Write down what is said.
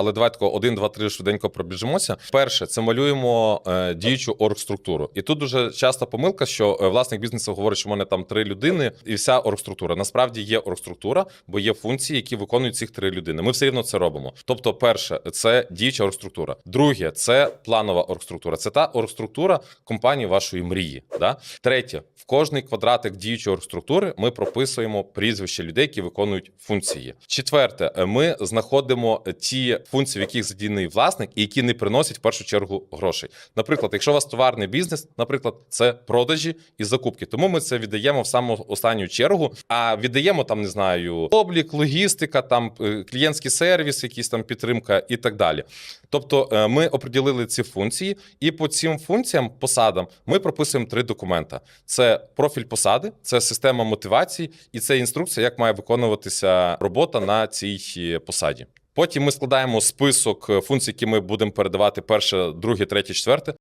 але давайте один, два, три швиденько пробіжимося. Перше, це малюємо е, діючу оргструктуру. І тут дуже часто помилка, що е, власник бізнесу говорить, що в мене там три людини, і вся оргструктура. Насправді є оргструктура, бо є функції, які виконують цих три людини. Ми все рівно це робимо. Тобто, перше, це діюча оргструктура. Друге, це планова оргструктура. Це та оргструктура компанії вашої мрії. Да? Третє, в кожний квадратик діючої оргструктури ми прописуємо прізвище людей, які виконують функції. Четверте, е, ми знаходимо ті функції, в яких задійний власник, і які не приносять в першу чергу грошей. Наприклад, якщо у вас товарний бізнес, наприклад, це продажі і закупки. Тому ми це віддаємо в саму останню чергу. А віддаємо там, не знаю, облік, логістика, там е, клієнтський сервіс, якісь там підтримка і так далі. Тобто, е, ми оприділили ці функції, і по цим функціям, посадам, ми прописуємо три документа: це профіль посади, це система мотивації, і це інструкція, як має виконуватися робота на цій е, посаді. Потім ми складаємо список е, функцій, які ми будемо передавати перше, друге, третє, четверте.